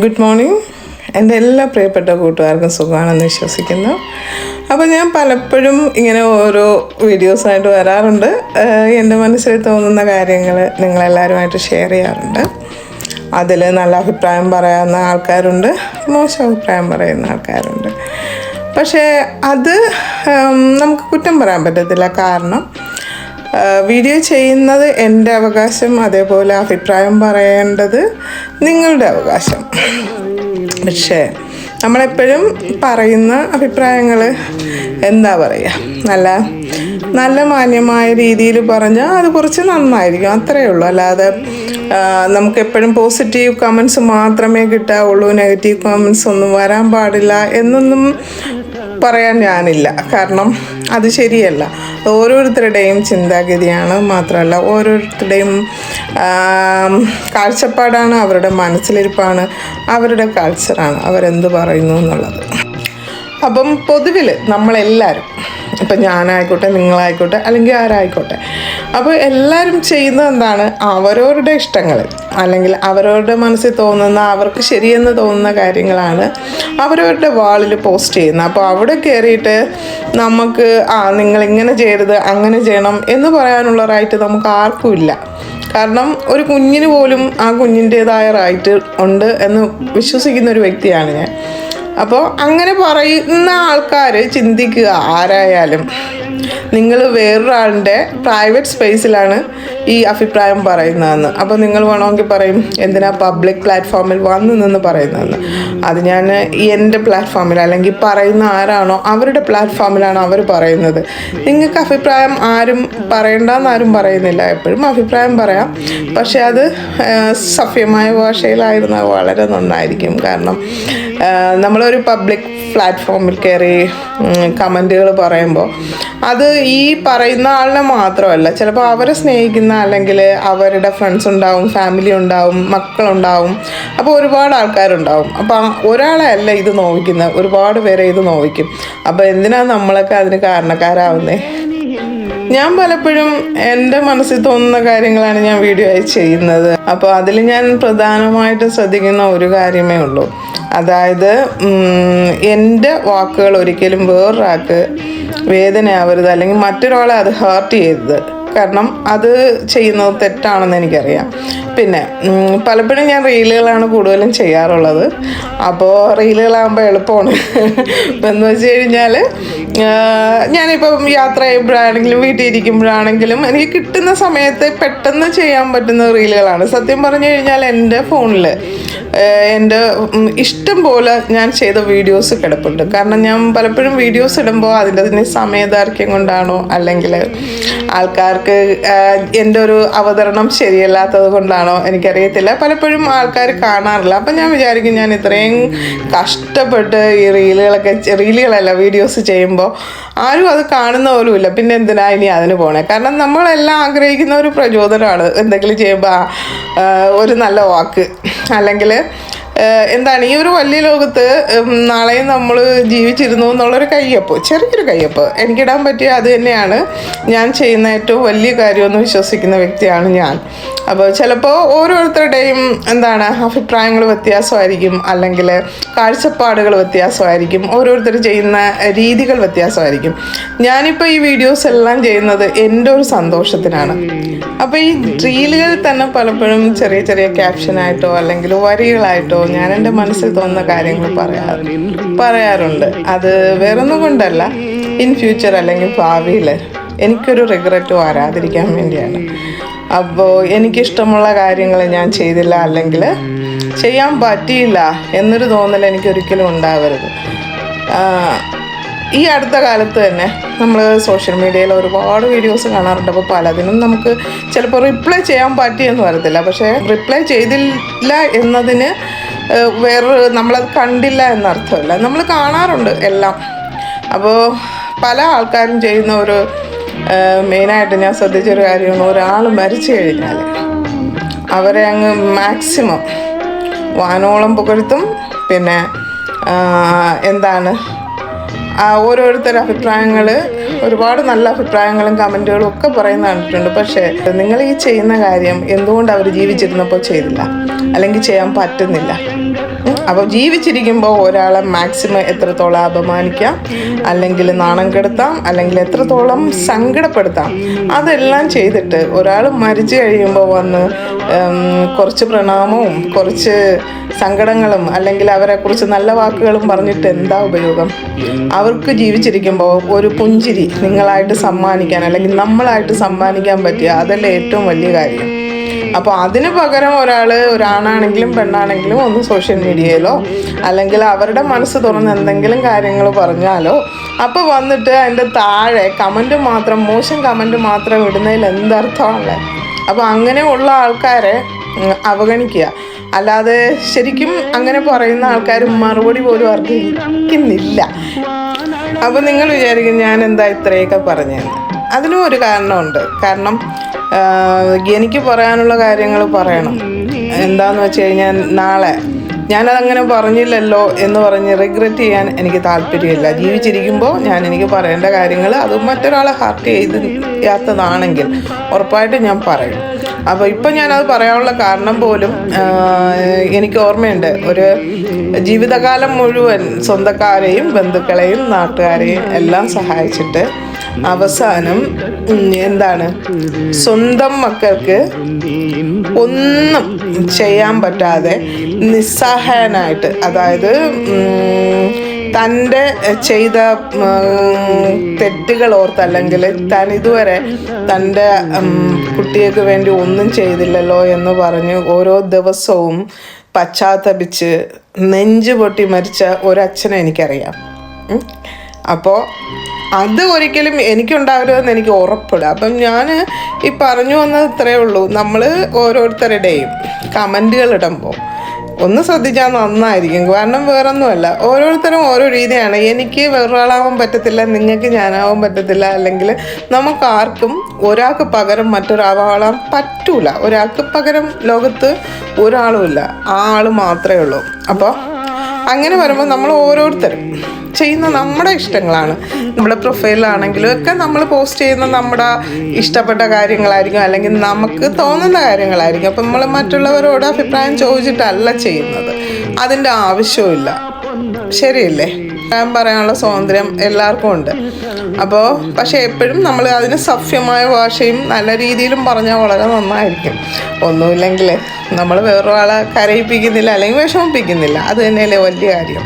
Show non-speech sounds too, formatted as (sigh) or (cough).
Good morning എന്റെ എല്ലാ പ്രിയപ്പെട്ട കൂട്ടുകാർക്കും സുഖമാണെന്ന് വിശ്വസിക്കുന്നു. അപ്പോൾ ഞാൻ പലപ്പോഴും ഇങ്ങനെ ഓരോ വീഡിയോസായിട്ട് വരാറുണ്ട്. എന്റെ മനസ്സിൽ തോന്നുന്ന കാര്യങ്ങൾ നിങ്ങളെല്ലാവരുമായിട്ട് ഷെയർ ചെയ്യാറുണ്ട്. അതിൽ നല്ല അഭിപ്രായം പറയാവുന്ന ആൾക്കാരുണ്ട് മോശം അഭിപ്രായം പറയുന്ന ആൾക്കാരുണ്ട്. പക്ഷേ അത് നമുക്ക് കുറ്റം പറയാൻ പറ്റത്തില്ല. കാരണം വീഡിയോ ചെയ്യുന്നത് എന്റെ അവകാശം അതേപോലെ അഭിപ്രായം പറയേണ്ടത് നിങ്ങളുടെ അവകാശം. പക്ഷേ നമ്മളെപ്പോഴും പറയുന്ന അഭിപ്രായങ്ങൾ എന്താ പറയുക നല്ല നല്ല മാന്യമായ രീതിയിൽ പറഞ്ഞാൽ അത് കുറച്ച് നന്നായിരിക്കും അത്രയേ ഉള്ളൂ. അല്ലാതെ നമുക്ക് എപ്പോഴും പോസിറ്റീവ് കമൻസ് മാത്രമേ കിട്ടാവുള്ളൂ നെഗറ്റീവ് കമൻസ് ഒന്നും വരാൻ പാടില്ല എന്നൊന്നും പറയാൻ ഞാനില്ല. കാരണം അത് ശരിയല്ല. ഓരോരുത്തരുടെയും ചിന്താഗതിയാണ് മാത്രമല്ല ഓരോരുത്തരുടെയും കാഴ്ചപ്പാടാണ് അവരുടെ മനസ്സിലിരിപ്പാണ് അവരുടെ കൾച്ചറാണ് അവരെന്ത് പറയുന്നു എന്നുള്ളത്. അപ്പം പൊതുവിൽ നമ്മളെല്ലാവരും ഇപ്പം ഞാനായിക്കോട്ടെ നിങ്ങളായിക്കോട്ടെ അല്ലെങ്കിൽ ആരായിക്കോട്ടെ. അപ്പോൾ എല്ലാവരും ചെയ്യുന്നത് എന്താണ്? അവരവരുടെ ഇഷ്ടങ്ങൾ അല്ലെങ്കിൽ അവരവരുടെ മനസ്സിൽ തോന്നുന്ന അവർക്ക് ശരിയെന്ന് തോന്നുന്ന കാര്യങ്ങളാണ് അവരവരുടെ വാളിൽ പോസ്റ്റ് ചെയ്യുന്നത്. അപ്പോൾ അവിടെ കയറിയിട്ട് നമുക്ക് ആ നിങ്ങൾ ഇങ്ങനെ ചെയ്യരുത് അങ്ങനെ ചെയ്യണം എന്ന് പറയാനുള്ള നമുക്ക് ആർക്കും ഇല്ല. കാരണം ഒരു കുഞ്ഞിന് പോലും ആ കുഞ്ഞിന്റേതായ റൈറ്റ് ഉണ്ട് എന്ന് വിശ്വസിക്കുന്ന ഒരു വ്യക്തിയാണ് ഞാൻ. അപ്പോൾ അങ്ങനെ പറയുന്ന ആൾക്കാർ ചിന്തിക്കുക ആരായാലും. നിങ്ങൾ വേറൊരാളുടെ പ്രൈവറ്റ് സ്പേസിലാണ് ഈ അഭിപ്രായം പറയുന്നതെന്ന്. അപ്പോൾ നിങ്ങൾ വേണമെങ്കിൽ പറയും എന്തിനാ പബ്ലിക് പ്ലാറ്റ്ഫോമിൽ വന്നു നിന്ന് പറയുന്നതെന്ന്. അത് ഞാൻ എന്റെ പ്ലാറ്റ്ഫോമിൽ അല്ലെങ്കിൽ പറയുന്ന ആരാണോ അവരുടെ പ്ലാറ്റ്ഫോമിലാണ് അവർ പറയുന്നത്. നിങ്ങൾക്ക് അഭിപ്രായം ആരും പറയണ്ടെന്ന് ആരും പറയുന്നില്ല. എപ്പോഴും അഭിപ്രായം പറയാം. പക്ഷേ അത് സഭ്യമായ ഭാഷയിലായിരുന്നാൽ വളരെ നന്നായിരിക്കും. കാരണം നമ്മളൊരു പബ്ലിക് പ്ലാറ്റ്ഫോമിൽ കയറി കമന്റുകൾ പറയുമ്പോൾ അത് ഈ പറയുന്ന ആളിനെ മാത്രമല്ല ചിലപ്പോൾ അവരെ സ്നേഹിക്കുന്ന അല്ലെങ്കിൽ അവരുടെ ഫ്രണ്ട്സ് ഉണ്ടാവും ഫാമിലി ഉണ്ടാവും മക്കളുണ്ടാവും അപ്പോൾ ഒരുപാട് ആൾക്കാരുണ്ടാവും. അപ്പോൾ ഒരാളെ അല്ല ഇത് നോവിക്കുന്നത് ഒരുപാട് പേരെ ഇത് നോവിക്കും. അപ്പോൾ എന്തിനാണ് നമ്മളൊക്കെ അതിന് കാരണക്കാരാവുന്നേ? ഞാൻ പലപ്പോഴും എന്റെ മനസ്സിൽ തോന്നുന്ന കാര്യങ്ങളാണ് ഞാൻ വീഡിയോ ആയി ചെയ്യുന്നത്. അപ്പോൾ അതിൽ ഞാൻ പ്രധാനമായിട്ട് ശ്രദ്ധിക്കുന്ന ഒരു കാര്യമേ ഉള്ളൂ. അതായത് എന്റെ വാക്കുകൾ ഒരിക്കലും വേറൊരാൾക്ക് വേദനയാവരുത് അല്ലെങ്കിൽ മറ്റൊരാളെ അത് ഹേർട്ട് ചെയ്യരുത്. കാരണം അത് ചെയ്യുന്നത് തെറ്റാണെന്ന് എനിക്കറിയാം. പിന്നെ പലപ്പോഴും ഞാൻ റീലുകളാണ് കൂടുതലും ചെയ്യാറുള്ളത്. അപ്പോൾ റീലുകളാകുമ്പോൾ എളുപ്പമാണ്. (laughs) എന്ന് വെച്ച് കഴിഞ്ഞാൽ ഞാനിപ്പം യാത്ര ചെയ്യുമ്പോഴാണെങ്കിലും വീട്ടിൽ ഇരിക്കുമ്പോഴാണെങ്കിലും എനിക്ക് കിട്ടുന്ന സമയത്ത് പെട്ടെന്ന് ചെയ്യാൻ പറ്റുന്ന റീലുകളാണ്. സത്യം പറഞ്ഞു കഴിഞ്ഞാൽ എന്റെ ഫോണിൽ എന്റെ ഇഷ്ടം പോലെ ഞാൻ ചെയ്ത വീഡിയോസ് കിടപ്പുണ്ട്. കാരണം ഞാൻ പലപ്പോഴും വീഡിയോസ് ഇടുമ്പോൾ അതിന്റെ തന്നെ സമയദൈർഘ്യം കൊണ്ടാണോ അല്ലെങ്കിൽ ആൾക്കാർക്ക് എന്റെ ഒരു അവതരണം ശരിയല്ലാത്തത് കൊണ്ടാണോ എനിക്കറിയത്തില്ല. പലപ്പോഴും ആൾക്കാർ കാണാറില്ല. അപ്പം ഞാൻ വിചാരിക്കും ഞാൻ ഇത്രയും കഷ്ടപ്പെട്ട് ഈ റീലുകളൊക്കെ റീലുകളല്ല വീഡിയോസ് ചെയ്യുമ്പോൾ ആരും അത് കാണുന്ന പോലും ഇല്ല. പിന്നെ എന്തിനാ ഇനി അതിന് പോണേ? കാരണം നമ്മളെല്ലാം ആഗ്രഹിക്കുന്ന ഒരു പ്രചോദനമാണ് എന്തെങ്കിലും ചെയ്യുമ്പോൾ ഒരു നല്ല വാക്ക്. അല്ലെങ്കിൽ എന്താണ് ഈ ഒരു വലിയ ലോകത്ത് നാളെയും നമ്മൾ ജീവിച്ചിരുന്നു എന്നുള്ളൊരു കയ്യപ്പ് ചെറിയൊരു കയ്യപ്പ്. എനിക്കിടാൻ പറ്റിയ അത് തന്നെയാണ് ഞാൻ ചെയ്യുന്ന ഏറ്റവും വലിയ കാര്യമെന്ന് വിശ്വസിക്കുന്ന വ്യക്തിയാണ് ഞാൻ. അപ്പോൾ ചിലപ്പോൾ ഓരോരുത്തരുടെയും എന്താണ് അഭിപ്രായങ്ങൾ വ്യത്യാസമായിരിക്കും അല്ലെങ്കിൽ കാഴ്ചപ്പാടുകൾ വ്യത്യാസമായിരിക്കും ഓരോരുത്തർ ചെയ്യുന്ന രീതികൾ വ്യത്യാസമായിരിക്കും. ഞാനിപ്പോൾ ഈ വീഡിയോസ് എല്ലാം ചെയ്യുന്നത് എന്റെ ഒരു സന്തോഷത്തിനാണ്. അപ്പോൾ ഈ റീലുകൾ തന്നെ പലപ്പോഴും ചെറിയ ചെറിയ ക്യാപ്ഷനായിട്ടോ അല്ലെങ്കിൽ വരികളായിട്ടോ ഞാൻ എന്റെ മനസ്സിൽ തോന്നുന്ന കാര്യങ്ങൾ പറയാ പറയാറുണ്ട്. അത് വേറൊന്നും കൊണ്ടല്ല. ഇൻ ഫ്യൂച്ചർ അല്ലെങ്കിൽ ഭാവിയിൽ എനിക്കൊരു റിഗ്രറ്റ് വരാതിരിക്കാൻ വേണ്ടിയാണ്. അപ്പോൾ എനിക്കിഷ്ടമുള്ള കാര്യങ്ങൾ ഞാൻ ചെയ്തില്ല അല്ലെങ്കിൽ ചെയ്യാൻ പറ്റിയില്ല എന്നൊരു തോന്നൽ എനിക്ക് ഒരിക്കലും ഉണ്ടാവരുത് ഈ അടുത്ത കാലത്ത് തന്നെ നമ്മൾ സോഷ്യൽ മീഡിയയിൽ ഒരുപാട് വീഡിയോസ് കാണാറുണ്ട്. അപ്പോൾ പലതിനും നമുക്ക് ചിലപ്പോൾ റിപ്ലൈ ചെയ്യാൻ പറ്റിയെന്ന് വരത്തില്ല. പക്ഷേ റിപ്ലൈ ചെയ്തില്ല എന്നതിന് വേറൊരു നമ്മളത് കണ്ടില്ല എന്നർത്ഥമല്ല. നമ്മൾ കാണാറുണ്ട് എല്ലാം. അപ്പോൾ പല ആൾക്കാരും ചെയ്യുന്ന ഒരു മെയിനായിട്ട് ഞാൻ ശ്രദ്ധിച്ചൊരു കാര്യമാണ്. ഒരാൾ മരിച്ചു കഴിഞ്ഞാൽ അവരെ അങ്ങ് മാക്സിമം വാനോളം പുകഴ്ത്തും. പിന്നെ എന്താണ് ആ ഓരോരുത്തരുടെ അഭിപ്രായങ്ങൾ ഒരുപാട് നല്ല അഭിപ്രായങ്ങളും കമന്റുകളും ഒക്കെ പറയുന്ന കണ്ടിട്ടുണ്ട് പക്ഷേ നിങ്ങൾ ഈ ചെയ്യുന്ന കാര്യം എന്തുകൊണ്ട് അവർ ജീവിച്ചിരുന്നപ്പോൾ ചെയ്തില്ല അല്ലെങ്കിൽ ചെയ്യാൻ പറ്റുന്നില്ല. അപ്പോൾ ജീവിച്ചിരിക്കുമ്പോൾ ഒരാളെ മാക്സിമം എത്രത്തോളം അപമാനിക്കാം അല്ലെങ്കിൽ നാണം കെടുത്താം അല്ലെങ്കിൽ എത്രത്തോളം സങ്കടപ്പെടുത്താം അതെല്ലാം ചെയ്തിട്ട് ഒരാൾ മരിച്ചു കഴിയുമ്പോൾ വന്ന് കുറച്ച് പ്രണാമവും കുറച്ച് സങ്കടങ്ങളും അല്ലെങ്കിൽ അവരെക്കുറിച്ച് നല്ല വാക്കുകളും പറഞ്ഞിട്ട് എന്താ ഉപയോഗം? അവർക്ക് ജീവിച്ചിരിക്കുമ്പോൾ ഒരു പുഞ്ചിരി നിങ്ങളായിട്ട് സമ്മാനിക്കാൻ അല്ലെങ്കിൽ നമ്മളായിട്ട് സമ്മാനിക്കാൻ പറ്റിയ അതല്ലേ ഏറ്റവും വലിയ കാര്യം. അപ്പോൾ അതിന് പകരം ഒരാൾ ഒരാണാണെങ്കിലും പെണ്ണാണെങ്കിലും ഒന്ന് സോഷ്യൽ മീഡിയയിലോ അല്ലെങ്കിൽ അവരുടെ മനസ്സ് തുറന്ന് എന്തെങ്കിലും കാര്യങ്ങൾ പറഞ്ഞാലോ. അപ്പോൾ വന്നിട്ട് അതിന്റെ താഴെ കമന്റ് മാത്രം മോശം കമന്റ് മാത്രം ഇടുന്നതിൽ എന്തർത്ഥമാണ്? അപ്പോൾ അങ്ങനെയുള്ള ആൾക്കാരെ അവഗണിക്കുക. അല്ലാതെ ശരിക്കും അങ്ങനെ പറയുന്ന ആൾക്കാർ മറുപടി പോലും അർഹിക്കുന്നില്ല. അപ്പോൾ നിങ്ങൾ വിചാരിക്കും ഞാൻ എന്താ ഇത്രയൊക്കെ പറഞ്ഞതെന്ന്. അതിനും ഒരു കാരണമുണ്ട്. കാരണം എനിക്ക് പറയാനുള്ള കാര്യങ്ങൾ പറയണം. എന്താന്ന് വെച്ച് കഴിഞ്ഞാൽ നാളെ ഞാനതങ്ങനെ പറഞ്ഞില്ലല്ലോ എന്ന് പറഞ്ഞ് റിഗ്രറ്റ് ചെയ്യാൻ എനിക്ക് താല്പര്യമില്ല. ജീവിച്ചിരിക്കുമ്പോൾ ഞാൻ എനിക്ക് പറയേണ്ട കാര്യങ്ങൾ അത് മറ്റൊരാളെ ഹർട്ട് ചെയ്ത് ചെയ്യാത്തതാണെങ്കിൽ ഉറപ്പായിട്ടും ഞാൻ പറയും. അപ്പോൾ ഇപ്പം ഞാനത് പറയാനുള്ള കാരണം പോലും എനിക്ക് ഓർമ്മയുണ്ട്. ഒരു ജീവിതകാലം മുഴുവൻ സ്വന്തക്കാരെയും ബന്ധുക്കളെയും നാട്ടുകാരെയും എല്ലാം സഹായിച്ചിട്ട് അവസാനം എന്താണ് സ്വന്തം മക്കൾക്ക് ഒന്നും ചെയ്യാൻ പറ്റാതെ നിസ്സഹായനായിട്ട് അതായത് തന്റെ ചെയ്ത തെറ്റുകൾ ഓർത്ത് അല്ലെങ്കിൽ താൻ ഇതുവരെ തന്റെ കുട്ടികൾക്ക് വേണ്ടി ഒന്നും ചെയ്തില്ലല്ലോ എന്ന് പറഞ്ഞ് ഓരോ ദിവസവും പശ്ചാത്തപിച്ച് നെഞ്ചു പൊട്ടി മരിച്ച ഒരച്ഛനെ എനിക്കറിയാം. അപ്പോൾ അത് ഒരിക്കലും എനിക്കുണ്ടാവരുതെന്ന് എനിക്ക് ഉറപ്പില്ല. അപ്പം ഞാൻ ഈ പറഞ്ഞു വന്നത് ഇത്രയേ ഉള്ളൂ. നമ്മൾ ഓരോരുത്തരുടെയും കമന്റുകൾ ഇടുമ്പോൾ ഒന്ന് ശ്രദ്ധിച്ചാൽ നന്നായിരിക്കും. കാരണം വേറൊന്നുമല്ല. ഓരോരുത്തരും ഓരോ രീതിയാണ്. എനിക്ക് വേറൊരാളാവാൻ പറ്റത്തില്ല നിങ്ങൾക്ക് ഞാനാവാൻ പറ്റത്തില്ല അല്ലെങ്കിൽ നമുക്ക് ആർക്കും ഒരാൾക്ക് പകരം മറ്റൊരാളാവാൻ പറ്റൂല. ഒരാൾക്ക് പകരം ലോകത്ത് ഒരാളുമില്ല ആ ആൾ മാത്രമേ ഉള്ളൂ. അപ്പോൾ അങ്ങനെ വരുമ്പോൾ നമ്മൾ ഓരോരുത്തരും ചെയ്യുന്ന നമ്മുടെ ഇഷ്ടങ്ങളാണ്. നമ്മുടെ പ്രൊഫൈലിലാണെങ്കിലും ഒക്കെ നമ്മൾ പോസ്റ്റ് ചെയ്യുന്ന നമ്മുടെ ഇഷ്ടപ്പെട്ട കാര്യങ്ങളായിരിക്കും. അല്ലെങ്കിൽ നമുക്ക് തോന്നുന്ന കാര്യങ്ങളായിരിക്കും. അപ്പം നമ്മൾ മറ്റുള്ളവരോട് അഭിപ്രായം ചോദിച്ചിട്ടല്ല ചെയ്യുന്നത്. അതിന്റെ ആവശ്യമില്ല ശരിയല്ലേ? ഞാൻ പറയാനുള്ള സ്വാതന്ത്ര്യം എല്ലാവർക്കും ഉണ്ട്. അപ്പോൾ പക്ഷേ എപ്പോഴും നമ്മൾ അതിന് സഭ്യമായ ഭാഷയും നല്ല രീതിയിലും പറഞ്ഞാൽ വളരെ നന്നായിരിക്കും. ഒന്നുമില്ലെങ്കിൽ നമ്മൾ വേറൊരാളെ കരയിപ്പിക്കുന്നില്ല അല്ലെങ്കിൽ വിഷമിപ്പിക്കുന്നില്ല. അത് തന്നെയല്ലേ വലിയ കാര്യം.